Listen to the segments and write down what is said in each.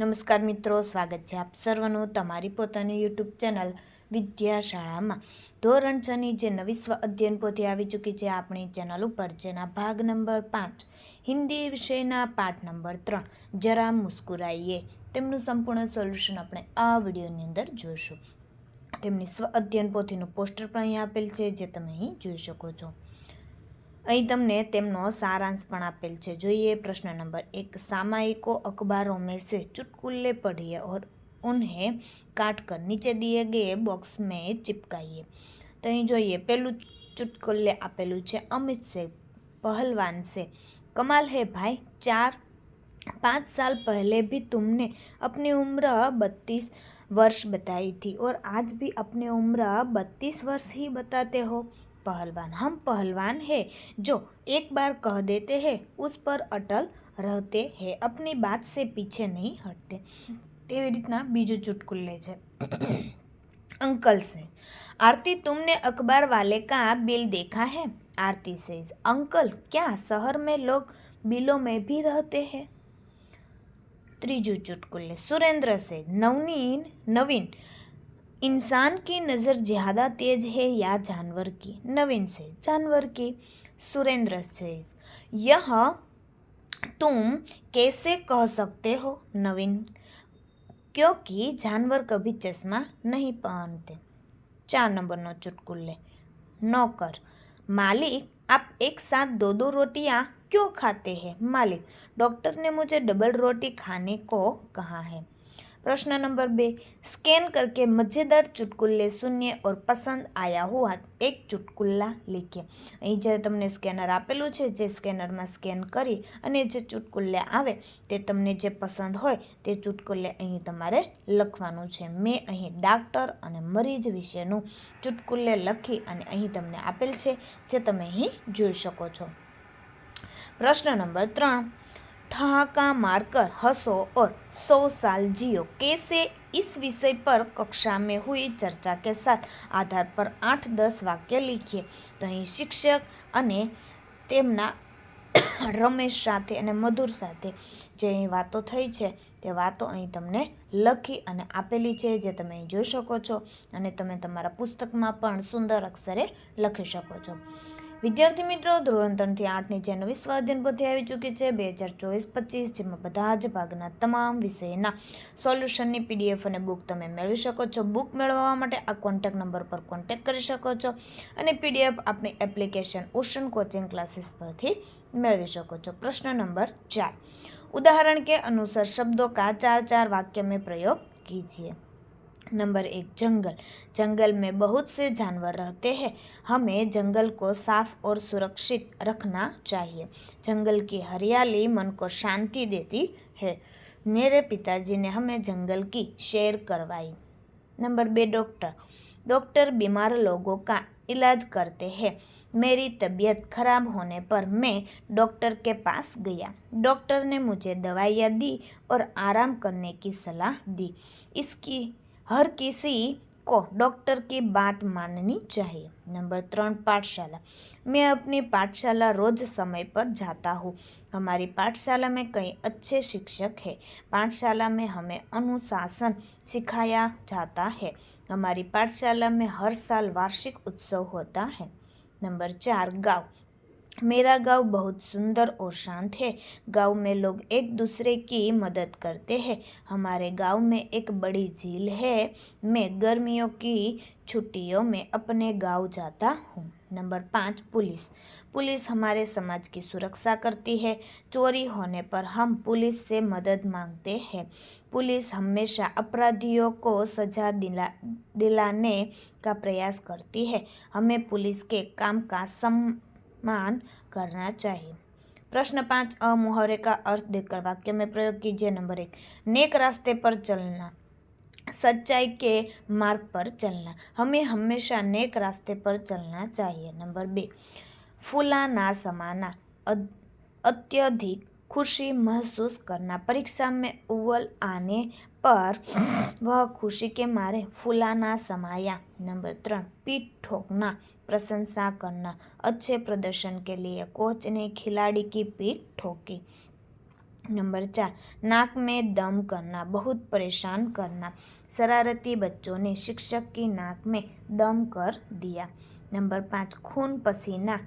નમસ્કાર મિત્રો, સ્વાગત છે આપ સર્વનું તમારી પોતાની યુટ્યુબ ચેનલ વિદ્યાશાળામાં. ધોરણ છની જે નવી સ્વ અધ્યયન પોથી આવી ચૂકી છે આપણી ચેનલ ઉપર, જેના ભાગ નંબર પાંચ, હિન્દી વિષયના પાઠ નંબર ત્રણ. જરા મુસ્કુરાઈએ તેમનું સંપૂર્ણ સોલ્યુશન આપણે આ વિડીયોની અંદર જોઈશું. તેમની સ્વ અધ્યયન પોથીનું પોસ્ટર પણ અહીં આપેલ છે, જે તમે અહીં જોઈ શકો છો. અહીં તમને તેમનો સારાંશ પણ આપેલ છે જોઈએ પ્રશ્ન નંબર એક सामायिकों अखबारों में से चुटकुल्ले पढ़िए और उन्हें काट कर नीचे दिए गए બોક્સ में चिपकाइए તો અહીં જોઈએ પેલું ચુટકુલ્લે આપેલું છે અમિત से पहलवान से कमाल है भाई चार पाँच साल पहले भी तुमने अपनी उम्र बत्तीस वर्ष बताई थी और आज भी अपनी उम्र बत्तीस वर्ष ही बताते हो पहलवान हम पहलवान है जो एक बार कह देते हैं उस पर अटल रहते हैं अपनी बात से पीछे नहीं हटते તેવી રીતના બીજું ચુટકુલ્લે છે अंकल से आरती तुमने अखबार वाले का बिल देखा है आरती से अंकल क्या शहर में लोग बिलों में भी रहते हैं त्रिजु चुटकुल्ले सुरेंद्र से नवनीन नवीन इंसान की नज़र ज़्यादा तेज है या जानवर की? नवीन से। जानवर की। सुरेंद्र से। यह तुम कैसे कह सकते हो, नवीन? क्योंकि जानवर कभी चश्मा नहीं पहनते। चार नंबर नो चुटकुल्ले नौकर। मालिक, आप एक साथ दो दो रोटियाँ क्यों खाते हैं? मालिक, डॉक्टर ने मुझे डबल रोटी खाने को कहा है। प्रश्न नंबर बे स्कैन करके मज़ेदार चुटकुल्ले सुनिए और પસંદ આયા હુઆ એક ચુટકુલ્લા લીખીએ અહીં જે તમને સ્કેનર આપેલું છે જે સ્કેનરમાં સ્કેન કરી અને જે ચુટકુલ્લે આવે તે તમને જે પસંદ હોય તે ચુટકુલ્લે અહીં તમારે લખવાનું છે મેં અહીં ડાક્ટર અને મરીજ વિશેનું ચુટકુલ્લે લખી અને અહીં તમને આપેલ છે જે તમે અહીં જોઈ શકો છો પ્રશ્ન નંબર ત્રણ ठहाका मारकर हंसो और सौ साल जियो कैसे इस विषय पर कक्षा में हुई चर्चा के साथ आधार पर આઠ દસ વાક્ય લીખીએ તો અહીં શિક્ષક અને તેમના રમેશ સાથે અને મધુર સાથે જે અહીં વાતો થઈ છે તે વાતો અહીં તમને લખી અને આપેલી છે જે તમે અહીં જોઈ શકો છો અને તમે તમારા પુસ્તકમાં પણ સુંદર અક્ષરે લખી શકો છો વિદ્યાર્થી મિત્રો, ધોરણ ત્રણથી આઠની જે નવી સ્વાધ્યાયન પોથી આવી ચૂકી છે. બે હજાર ચોવીસ પચીસ, જેમાં બધા જ ભાગના તમામ વિષયના સોલ્યુશનની પીડીએફ અને બુક તમે મેળવી શકો છો. બુક મેળવવા માટે આ કોન્ટેક નંબર પર કોન્ટેક કરી શકો છો અને પીડીએફ આપની એપ્લિકેશન ઓશન કોચિંગ ક્લાસીસ પરથી મેળવી શકો છો. પ્રશ્ન નંબર ચાર. ઉદાહરણ કે અનુસાર શબ્દો કા ચાર ચાર વાક્ય મેં પ્રયોગ કીજીએ. नंबर एक, जंगल। जंगल में बहुत से जानवर रहते हैं। हमें जंगल को साफ़ और सुरक्षित रखना चाहिए। जंगल की हरियाली मन को शांति देती है। मेरे पिताजी ने हमें जंगल की शेर करवाई। नंबर बे, डॉक्टर। डॉक्टर बीमार लोगों का इलाज करते हैं। मेरी तबीयत खराब होने पर मैं डॉक्टर के पास गया। डॉक्टर ने मुझे दवाइयाँ दी और आराम करने की सलाह दी। इसकी हर किसी को डॉक्टर की बात माननी चाहिए। नंबर त्रन पाठशाला। मैं अपनी पाठशाला रोज समय पर जाता हूँ। हमारी पाठशाला में कई अच्छे शिक्षक हैं। पाठशाला में हमें अनुशासन सिखाया जाता है। हमारी पाठशाला में हर साल वार्षिक उत्सव होता है। नंबर चार, गाँव। मेरा गाँव बहुत सुंदर और शांत है। गाँव में लोग एक दूसरे की मदद करते हैं। हमारे गाँव में एक बड़ी झील है। मैं गर्मियों की छुट्टियों में अपने गाँव जाता हूँ। नंबर पाँच, पुलिस। पुलिस हमारे समाज की सुरक्षा करती है। चोरी होने पर हम पुलिस से मदद मांगते हैं। पुलिस हमेशा अपराधियों को सजा दिला, दिलाने का प्रयास करती है। हमें पुलिस के काम का सम मान करना चाहिए प्रश्न पाँच अ मुहावरे का अर्थ देकर वाक्य में प्रयोग कीजिए नंबर एक नेक रास्ते पर चलना सच्चाई के मार्ग पर चलना हमें हमेशा नेक रास्ते पर चलना चाहिए नंबर बे फूला ना समाना अत्यधिक खुशी महसूस करना परीक्षा में अव्वल आने पर वह खुशी के मारे फुलाना समाया। नंबर तीन, पीठ ठोकना, प्रशंसा करना, अच्छे प्रदर्शन के लिए कोच ने खिलाड़ी की पीठ ठोकी। नंबर चार, नाक में दम करना, बहुत परेशान करना, शरारती बच्चों ने शिक्षक की नाक में दम कर दिया। नंबर पाँच, खून पसीना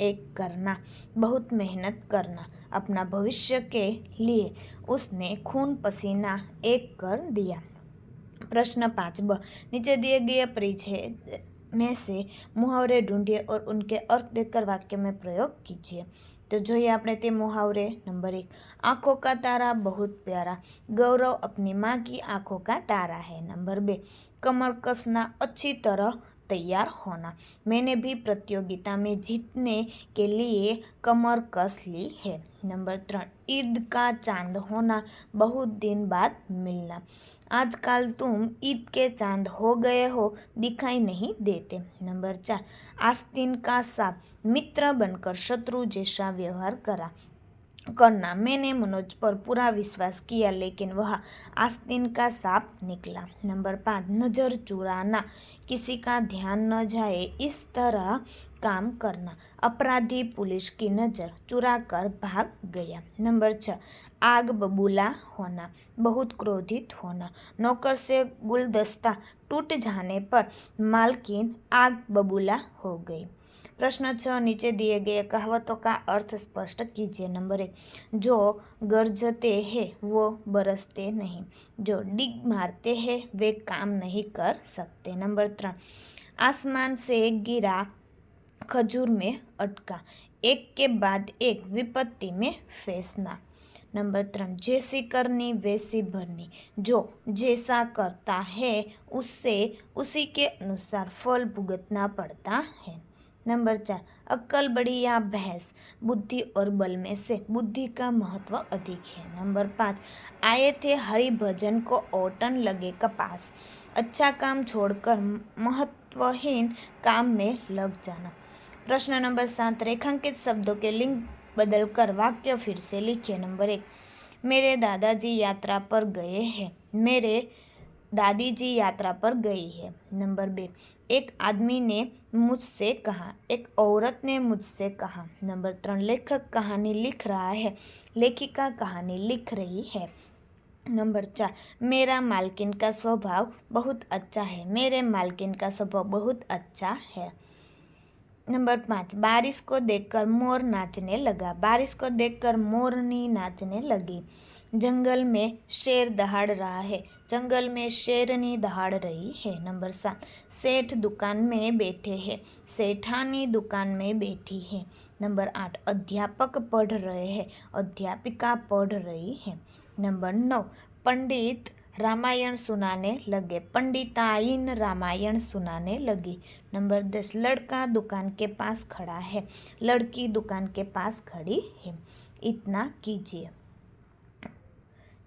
एक करना बहुत मेहनत करना अपना भविष्य के लिए उसने खून पसीना एक कर दिया प्रश्न पाँच ब नीचे दिए गए परिचय में से मुहावरे ढूंढिए और उनके अर्थ देकर वाक्य में प्रयोग कीजिए तो જોઈએ આપણે તે मुहावरे नंबर एक आंखों का तारा बहुत प्यारा गौरव अपनी माँ की आंखों का तारा है नंबर बे कमर कसना अच्छी तरह तैयार होना। मैंने भी प्रतियोगिता में जीतने के लिए कमर कस ली है। नंबर त्रण ईद का चाँद होना। बहुत दिन बाद मिलना। आजकल तुम ईद के चाँद हो गए हो, दिखाई नहीं देते। नंबर चार, आस्तीन का सांप। मित्र बनकर शत्रु जैसा व्यवहार करा। करना मैंने मनोज पर पूरा विश्वास किया, लेकिन वह आस्तीन का सांप निकला। नंबर पाँच, नज़र चुराना। किसी का ध्यान न जाए, इस तरह काम करना। अपराधी पुलिस की नज़र चुरा कर भाग गया। नंबर छः, आग बबूला होना। बहुत क्रोधित होना। नौकर से गुलदस्ता टूट जाने पर मालकिन आग बबूला हो गई। प्रश्न छ नीचे दिए गए कहावतों का अर्थ स्पष्ट कीजिए नंबर एक जो गरजते हैं वो बरसते नहीं जो डिग मारते हैं वे काम नहीं कर सकते नंबर तीन आसमान से गिरा खजूर में अटका एक के बाद एक विपत्ति में फैसना नंबर तीन जैसी करनी वैसी भरनी जो जैसा करता है उससे उसी के अनुसार फल भुगतना पड़ता है नंबर चार अक्ल बड़ी या भैंस बुद्धि और बल में से बुद्धि का महत्व अधिक है। नंबर पाँच, आए थे हरि भजन को ओटन लगे कपास। अच्छा काम छोड़कर महत्वहीन काम में लग जाना। प्रश्न नंबर सात, रेखांकित शब्दों के लिंग बदलकर वाक्य फिर से लिखिए। नंबर एक, मेरे दादाजी यात्रा पर गए हैं। मेरे दादी जी यात्रा पर गई है। नंबर बे, एक आदमी ने मुझसे कहा, एक औरत ने मुझसे कहा। नंबर तीन, लेखक कहानी लिख रहा है, लेखिका कहानी लिख रही है। नंबर चार, मेरा मालकिन का स्वभाव बहुत अच्छा है, मेरे मालकिन का स्वभाव बहुत अच्छा है। नंबर पाँच, बारिश को देखकर मोर नाचने लगा, बारिश को देखकर मोरनी नाचने लगी। जंगल में शेर दहाड़ रहा है। जंगल में शेरनी दहाड़ रही है। नंबर सात, सेठ दुकान में बैठे हैं। सेठानी दुकान में बैठी है। नंबर आठ, अध्यापक पढ़ रहे हैं। अध्यापिका पढ़ रही है। नंबर नौ, पंडित रामायण सुनाने लगे। पंडिताइन रामायण सुनाने लगी। नंबर दस, लड़का दुकान के पास खड़ा है। लड़की दुकान के पास खड़ी है। इतना कीजिए।